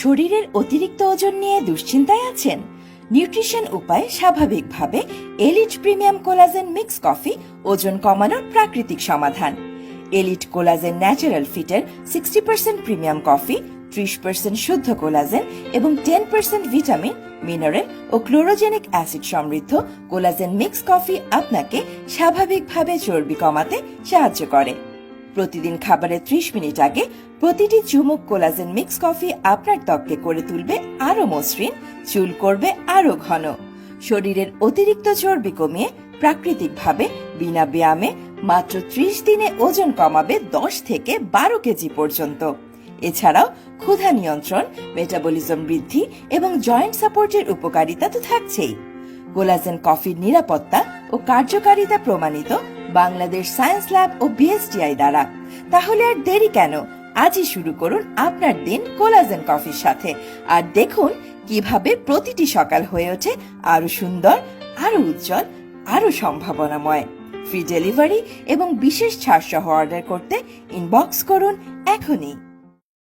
শরীরের অতিরিক্ত ওজন নিয়ে দুশ্চিন্তায় আছেন? নিউট্রিশন উপায়ে স্বাভাবিকভাবে elite premium collagen mix coffee ওজন কমানোর প্রাকৃতিক সমাধান। এলিট কোলাজেন ন্যাচারাল ফিটের সিক্সটি পার্সেন্ট প্রিমিয়াম কফি, ত্রিশ পার্সেন্ট শুদ্ধ কোলাজেন এবং টেন পার্সেন্ট ভিটামিন, মিনারেল ও ক্লোরোজেনিক অ্যাসিড সমৃদ্ধ কোলাজেন মিক্স কফি আপনাকে স্বাভাবিকভাবে চর্বি কমাতে সাহায্য করে। প্রতিদিন খাবারের ত্রিশ মিনিট আগে প্রতিটি চুমুক কোলাজেন মিক্স কফি আপনার ত্বককে করে তুলবে আরও মসৃণ, চুল করবে আরও ঘন। শরীরের অতিরিক্ত চর্বি কমিয়ে প্রাকৃতিকভাবে বিনা ব্যায়ামে মাত্র ত্রিশ দিনে ওজন কমাবে দশ থেকে বারো কেজি পর্যন্ত। এছাড়াও ক্ষুধা নিয়ন্ত্রণ, মেটাবলিজম বৃদ্ধি এবং জয়েন্ট সাপোর্টের উপকারিতা তো থাকছেই। কোলাজেন কফির নিরাপত্তা ও কার্যকারিতা প্রমাণিত বাংলাদেশ সায়েন্স ল্যাব ও বিএসটিআই দ্বারা। তাহলে আর দেরি কেন? আজই শুরু করুন আপনার দিন কোলাজেন কফির সাথে। আর দেখুন কীভাবে প্রতিটি সকাল হয়ে ওঠে আরও সুন্দর আরও উজ্জ্বল আরও সম্ভাবনাময়। ফ্রি ডেলিভারি এবং বিশেষ ছাড় সহ অর্ডার করতে ইনবক্স করুন এখনই।